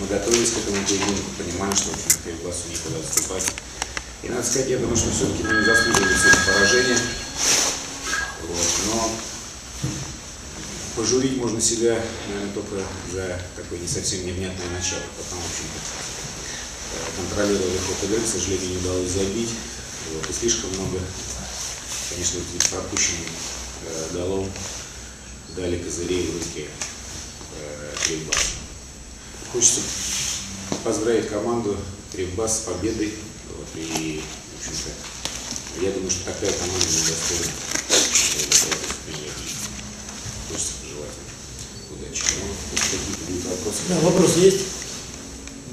мы готовились к этому поединку, понимали, что в общем Кривбасу никуда отступать. И надо сказать, я думаю, что все-таки мы не заслуживали сегодня поражения. Вот, но пожурить можно себя, наверное, только за такое не совсем невнятное начало. Потом, в общем-то, э, контролировали ход игры, к сожалению, не удалось забить. Вот, и слишком много, конечно, этих пропущенных э, голов дали козырей в руки э, Кривбаса. Хочется поздравить команду Кривбас с победой. Вот, и, в общем-то, я думаю, что такая команда не достойна. Хочется пожелать им удачи. Ну, какие-то будут вопросы. Да, вопрос есть?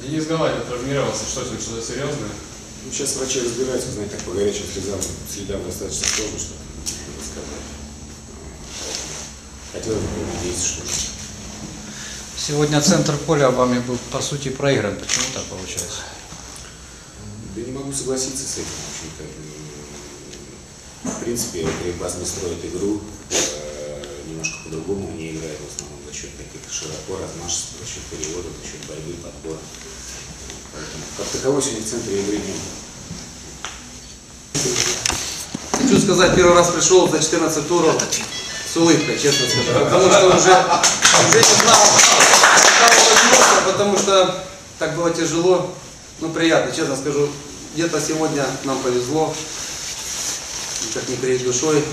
Денис Галай травмировался, что с ним, что-то серьезное? Ну, сейчас врачи разбираются, знаете, так по горячим следам, следам достаточно сложно, что надо сказать. Хотелось бы надеяться, что Сегодня центр поля вами был, по сути, проигран. Почему так получается? Да не могу согласиться с этим, в общем-то. В принципе, Кривбас не строит игру, э, немножко по-другому они играют, в основном за счет таких широко размашистых, за счет переводов, за счет борьбы, подбора. Поэтому, как таковой сегодня в центре игры не было. Хочу сказать, первый раз пришел за 14 туров с улыбкой, честно скажу. Потому что уже, уже не знал, возьмется, потому что так было тяжело. Ну, приятно, честно скажу. Где-то сегодня нам повезло, как не кривить душой.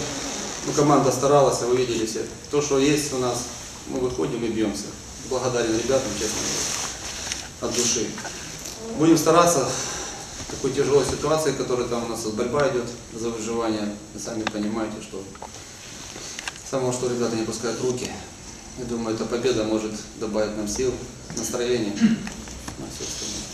Ну, команда старалась, а вы видели все. То, что есть у нас, мы выходим и бьемся. Благодарен ребятам, честно говоря, от души. Будем стараться в такой тяжелой ситуации, которая там у нас борьба идет за выживание. Вы сами понимаете, что самого что ребята не пускают руки. Я думаю, эта победа может добавить нам сил, настроения на все остальное.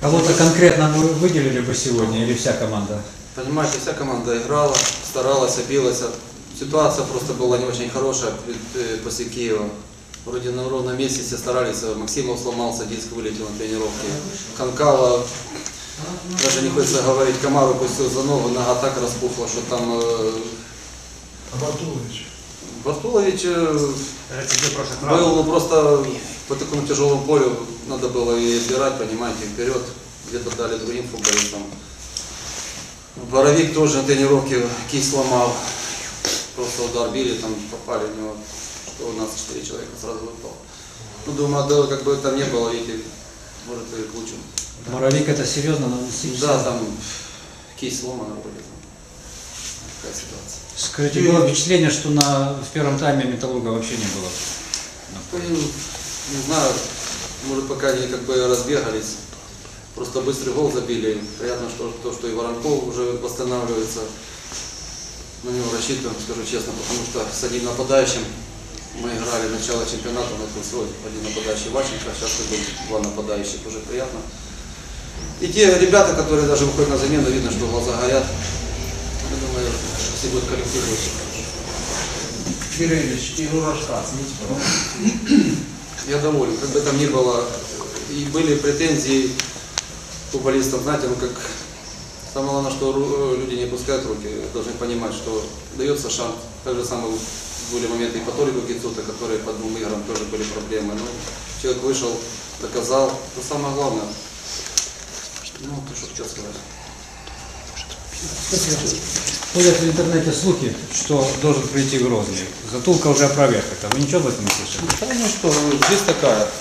Кого-то конкретно вы выделили бы сегодня или вся команда? Понимаете, вся команда играла, старалась, билась. Ситуация просто была не очень хорошая э, после Киева. Вроде на ровном месте все старались, а Максимов сломался, диск вылетел на тренировке. Канкала, даже не хочется говорить, Комар упустил за ногу, нога так распухла, что там э, Абатулович. Бартулович э, был ну, просто по такому тяжелому полю, надо было и отбирать, понимаете, вперед, где-то дали другим футболистам. Боровик тоже на тренировке кисть сломал, просто удар били, там попали в него, что у нас 4 человека сразу выпало. Ну, думаю, да, как бы там не было, видите, может и к лучшему. Моровик это серьезно наносить? Да, там кисть сломана вроде. Такая ситуация. Скажите, было впечатление, что на, в первом тайме Металлурга вообще не было? Ну, Не знаю, может пока они как бы разбегались. Просто быстрый гол забили. Приятно, что то, что и Воронков уже восстанавливается. На него рассчитываем, скажу честно, потому что с одним нападающим мы играли начало чемпионата, на этом свой один нападающий Ващенко, сейчас как бы два нападающих, уже приятно. И те ребята, которые даже выходят на замену, видно, что глаза горят. Думаю, все будет хороший. Кириллович, игру Рожка, оцените, пожалуйста. Я доволен, как бы там ни было. И были претензии футболистов, знаете, ну как самое главное, что ру- люди не опускают руки, должны понимать, что дается шанс. Так же самое были моменты и по Толику Гицута, которые по двум играм тоже были проблемы. Но человек вышел, доказал. Это самое главное. Ну, то, что хотел сказать. Ходят в интернете слухи, что должен прийти Грозный. Затулка уже опроверг это. Вы ничего в этом не слышали? Ну что, жизнь такая.